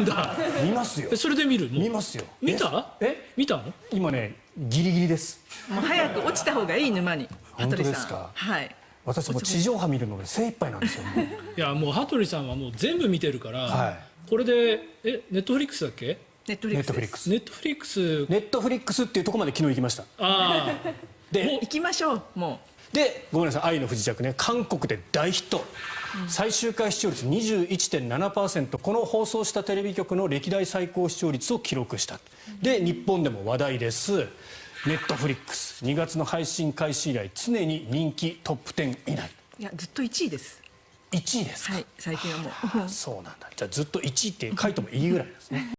んだ。それで見るの？見た？今ね、ギリギリです。早く落ちた方がいい、沼に。私、地上波見るので精一杯なんですよ。羽鳥さんは全部見てるからこれでネットフリックスだっけ？ネットフリックスっていうところまで昨日行きました。行きましょう、もう。でごめんなさい「愛の不時着ね」韓国で大ヒット。最終回視聴率21.7%この放送したテレビ局の歴代最高視聴率を記録した。で日本でも話題です。ネットフリックス。2月の配信開始以来常に人気トップ10以内。ういやずっと1位です。1位ですか、はい最近はもう。そうなんだ。じゃあずっと1位って書いてもいいぐらいですね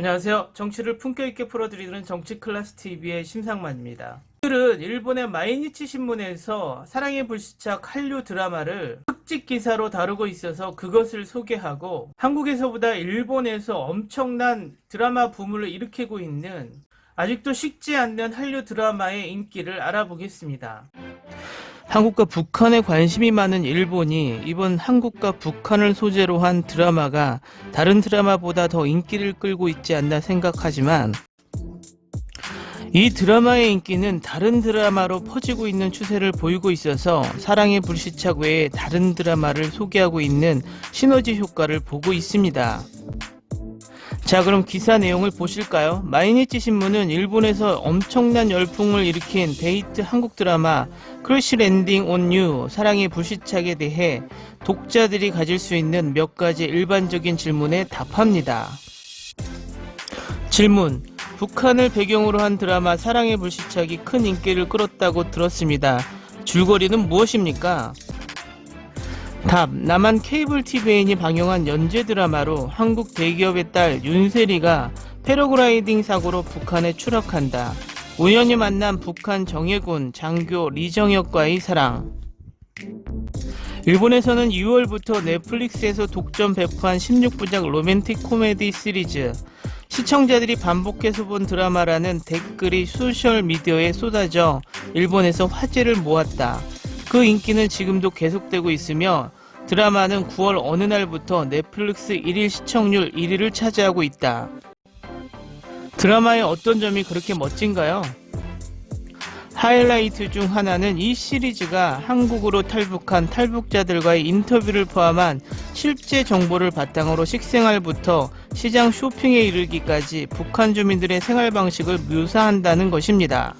안녕하세요. 정치를 품격 있게 풀어드리는 정치 클래스 TV의 심상만입니다. 오늘은 일본의 마이니치 신문에서 사랑의 불시착 한류 드라마를 특집 기사로 다루고 있어서 그것을 소개하고 한국에서보다 일본에서 엄청난 드라마 붐을 일으키고 있는 아직도 식지 않는 한류 드라마의 인기를 알아보겠습니다. 한국과 북한에 관심이 많은 일본이 이번 한국과 북한을 소재로 한 드라마가 다른 드라마보다 더 인기를 끌고 있지 않나 생각하지만 이 드라마의 인기는 다른 드라마로 퍼지고 있는 추세를 보이고 있어서 사랑의 불시착 외에 다른 드라마를 소개하고 있는 시너지 효과를 보고 있습니다. 자, 그럼 기사 내용을 보실까요? 마이니치 신문은 일본에서 엄청난 열풍을 일으킨 데이트 한국 드라마 크래시 랜딩 온 유 사랑의 불시착에 대해 독자들이 가질 수 있는 몇 가지 일반적인 질문에 답합니다. 질문. 북한을 배경으로 한 드라마 사랑의 불시착이 큰 인기를 끌었다고 들었습니다. 줄거리는 무엇입니까? 답. 남한 케이블 TVN이 방영한 연재 드라마로 한국 대기업의 딸 윤세리가 패러글라이딩 사고로 북한에 추락한다. 우연히 만난 북한 정예군 장교 리정혁과의 사랑. 일본에서는 2월부터 넷플릭스에서 독점 배포한 16부작 로맨틱 코미디 시리즈 시청자들이 반복해서 본 드라마라는 댓글이 소셜미디어에 쏟아져 일본에서 화제를 모았다. 그 인기는 지금도 계속되고 있으며 드라마는 9월 어느 날부터 넷플릭스 1일 시청률 1위를 차지하고 있다. 드라마의 어떤 점이 그렇게 멋진가요? 하이라이트 중 하나는 이 시리즈가 한국으로 탈북한 탈북자들과의 인터뷰를 포함한 실제 정보를 바탕으로 식생활부터 시장 쇼핑에 이르기까지 북한 주민들의 생활 방식을 묘사한다는 것입니다.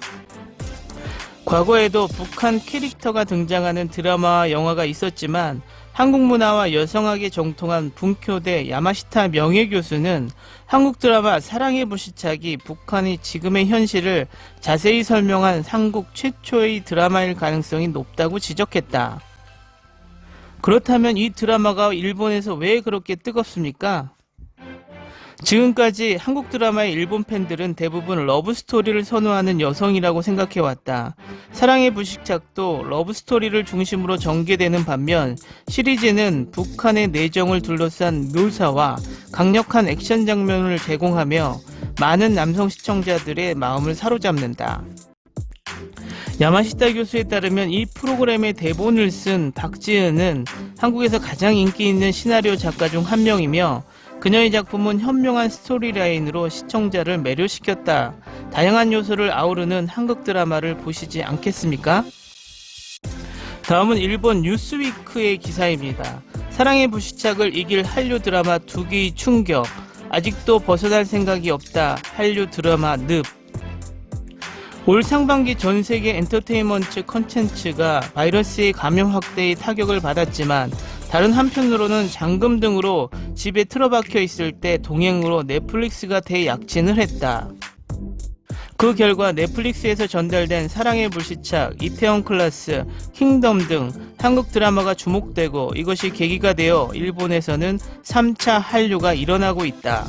과거에도 북한 캐릭터가 등장하는 드라마와 영화가 있었지만 한국 문화와 여성학에 정통한 분교대 야마시타 명예교수는 한국 드라마 사랑의 불시착이 북한이 지금의 현실을 자세히 설명한 한국 최초의 드라마일 가능성이 높다고 지적했다. 그렇다면 이 드라마가 일본에서 왜 그렇게 뜨겁습니까? 지금까지 한국 드라마의 일본 팬들은 대부분 러브스토리를 선호하는 여성이라고 생각해왔다. 사랑의 불식착도 러브스토리를 중심으로 전개되는 반면 시리즈는 북한의 내정을 둘러싼 묘사와 강력한 액션 장면을 제공하며 많은 남성 시청자들의 마음을 사로잡는다. 야마시타 교수에 따르면 이 프로그램의 대본을 쓴 박지은은 한국에서 가장 인기 있는 시나리오 작가 중 한 명이며 그녀의 작품은 현명한 스토리라인으로 시청자를 매료시켰다. 다양한 요소를 아우르는 한국 드라마를 보시지 않겠습니까? 다음은 일본 뉴스위크의 기사입니다. 사랑의 불시착을 이길 한류 드라마 두 개의 충격. 아직도 벗어날 생각이 없다. 한류 드라마 늪. 올 상반기 전 세계 엔터테인먼트 컨텐츠가 바이러스의 감염 확대의 타격을 받았지만 다른 한편으로는 잠금 등으로 집에 틀어박혀 있을 때 동행으로 넷플릭스가 대약진을 했다. 그 결과 넷플릭스에서 전달된 사랑의 불시착, 이태원 클라스, 킹덤 등 한국 드라마가 주목되고 이것이 계기가 되어 일본에서는 3차 한류가 일어나고 있다.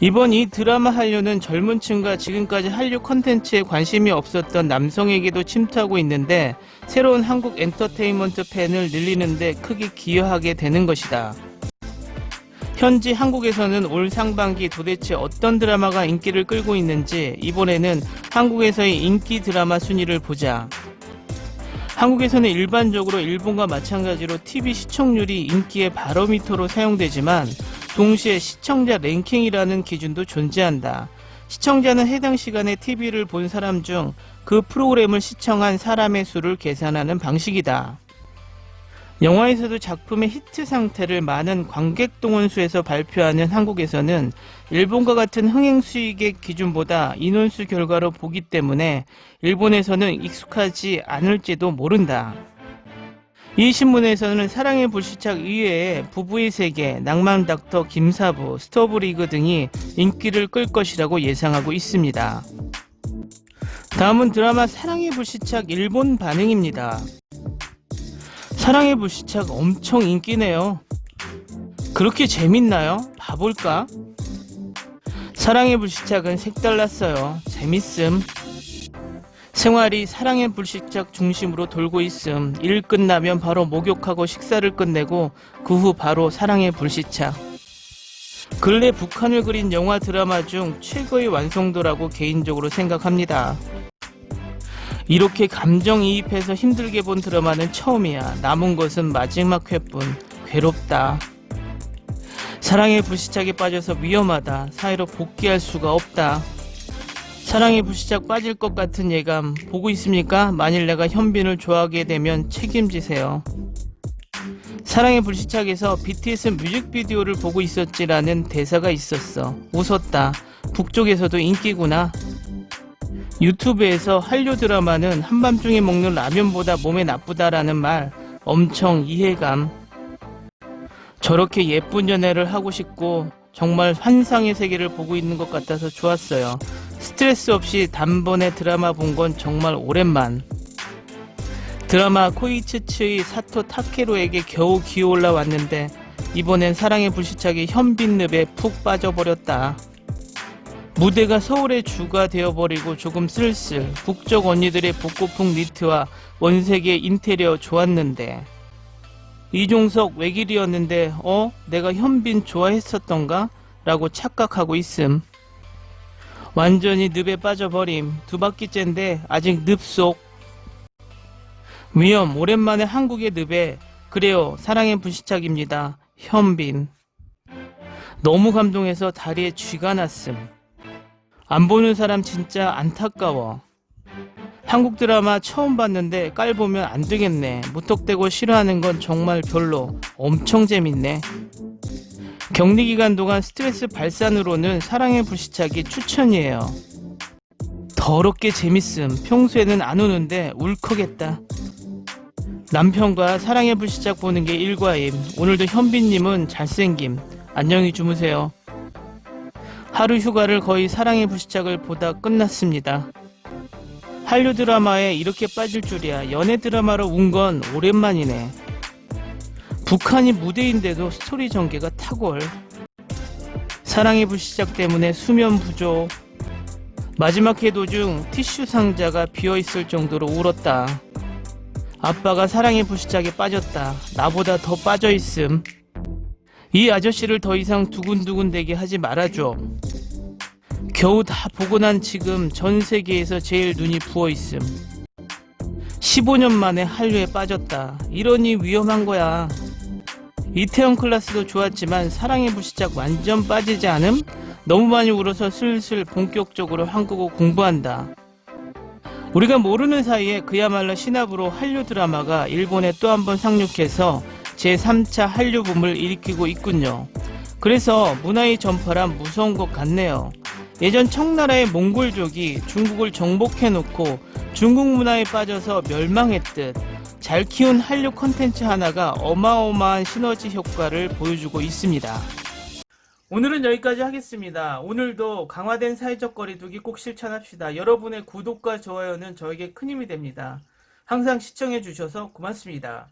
이번 이 드라마 한류는 젊은 층과 지금까지 한류 컨텐츠에 관심이 없었던 남성에게도 침투하고 있는데 새로운 한국 엔터테인먼트 팬을 늘리는데 크게 기여하게 되는 것이다. 현지 한국에서는 올 상반기 도대체 어떤 드라마가 인기를 끌고 있는지 이번에는 한국에서의 인기 드라마 순위를 보자. 한국에서는 일반적으로 일본과 마찬가지로 TV 시청률이 인기의 바로미터로 사용되지만 동시에 시청자 랭킹이라는 기준도 존재한다. 시청자는 해당 시간에 TV를 본 사람 중 그 프로그램을 시청한 사람의 수를 계산하는 방식이다. 영화에서도 작품의 히트 상태를 많은 관객 동원수에서 발표하는 한국에서는 일본과 같은 흥행 수익의 기준보다 인원수 결과로 보기 때문에 일본에서는 익숙하지 않을지도 모른다. 이 신문에서는 사랑의 불시착 이외에 부부의 세계, 낭만 닥터 김사부, 스토브리그 등이 인기를 끌 것이라고 예상하고 있습니다. 다음은 드라마 사랑의 불시착 일본 반응입니다. 사랑의 불시착 엄청 인기네요. 그렇게 재밌나요? 봐볼까? 사랑의 불시착은 색달랐어요. 재밌음. 생활이 사랑의 불시착 중심으로 돌고 있음. 일 끝나면 바로 목욕하고 식사를 끝내고 그 후 바로 사랑의 불시착. 근래 북한을 그린 영화 드라마 중 최고의 완성도라고 개인적으로 생각합니다. 이렇게 감정이입해서 힘들게 본 드라마는 처음이야. 남은 것은 마지막 회뿐. 괴롭다. 사랑의 불시착에 빠져서 위험하다. 사이로 복귀할 수가 없다. 사랑의 불시착 빠질 것 같은 예감 보고 있습니까? 만일 내가 현빈을 좋아하게 되면 책임지세요. 사랑의 불시착에서 BTS 뮤직비디오를 보고 있었지라는 대사가 있었어. 웃었다. 북쪽에서도 인기구나. 유튜브에서 한류 드라마는 한밤중에 먹는 라면보다 몸에 나쁘다라는 말 엄청 이해감. 저렇게 예쁜 연애를 하고 싶고 정말 환상의 세계를 보고 있는 것 같아서 좋았어요. 스트레스 없이 단번에 드라마 본 건 정말 오랜만. 드라마 코이츠츠의 사토 타케로에게 겨우 기어 올라왔는데 이번엔 사랑의 불시착에 현빈늪에 푹 빠져버렸다. 무대가 서울의 주가 되어버리고 조금 쓸쓸 북쪽 언니들의 복고풍 니트와 원색의 인테리어 좋았는데 이종석 외길이었는데 어? 내가 현빈 좋아했었던가? 라고 착각하고 있음 완전히 늪에 빠져버림 두 바퀴째인데 아직 늪 속 위험 오랜만에 한국의 늪에 그래요 사랑의 불시착입니다 현빈 너무 감동해서 다리에 쥐가 났음 안 보는 사람 진짜 안타까워. 한국 드라마 처음 봤는데 깔 보면 안 되겠네. 무턱대고 싫어하는 건 정말 별로. 엄청 재밌네. 격리 기간 동안 스트레스 발산으로는 사랑의 불시착이 추천이에요. 더럽게 재밌음. 평소에는 안 우는데 울컥했다. 남편과 사랑의 불시착 보는 게 일과임. 오늘도 현빈님은 잘생김. 안녕히 주무세요. 하루 휴가를 거의 사랑의 불시착을 보다 끝났습니다. 한류 드라마에 이렇게 빠질 줄이야. 연애 드라마로 운 건 오랜만이네. 북한이 무대인데도 스토리 전개가 탁월. 사랑의 불시착 때문에 수면 부족. 마지막 회 도중 티슈 상자가 비어있을 정도로 울었다. 아빠가 사랑의 불시착에 빠졌다. 나보다 더 빠져있음. 이 아저씨를 더 이상 두근두근 대게 하지 말아줘. 겨우 다 보고 난 지금 전 세계에서 제일 눈이 부어 있음. 15년 만에 한류에 빠졌다. 이러니 위험한 거야. 이태원 클라스도 좋았지만 사랑의 불시착 완전 빠지지 않음? 너무 많이 울어서 슬슬 본격적으로 한국어 공부한다. 우리가 모르는 사이에 그야말로 신압으로 한류 드라마가 일본에 또 한 번 상륙해서 제3차 한류 붐을 일으키고 있군요. 그래서 문화의 전파란 무서운 것 같네요. 예전 청나라의 몽골족이 중국을 정복해놓고 중국 문화에 빠져서 멸망했듯 잘 키운 한류 컨텐츠 하나가 어마어마한 시너지 효과를 보여주고 있습니다. 오늘은 여기까지 하겠습니다. 오늘도 강화된 사회적 거리두기 꼭 실천합시다. 여러분의 구독과 좋아요는 저에게 큰 힘이 됩니다. 항상 시청해 주셔서 고맙습니다.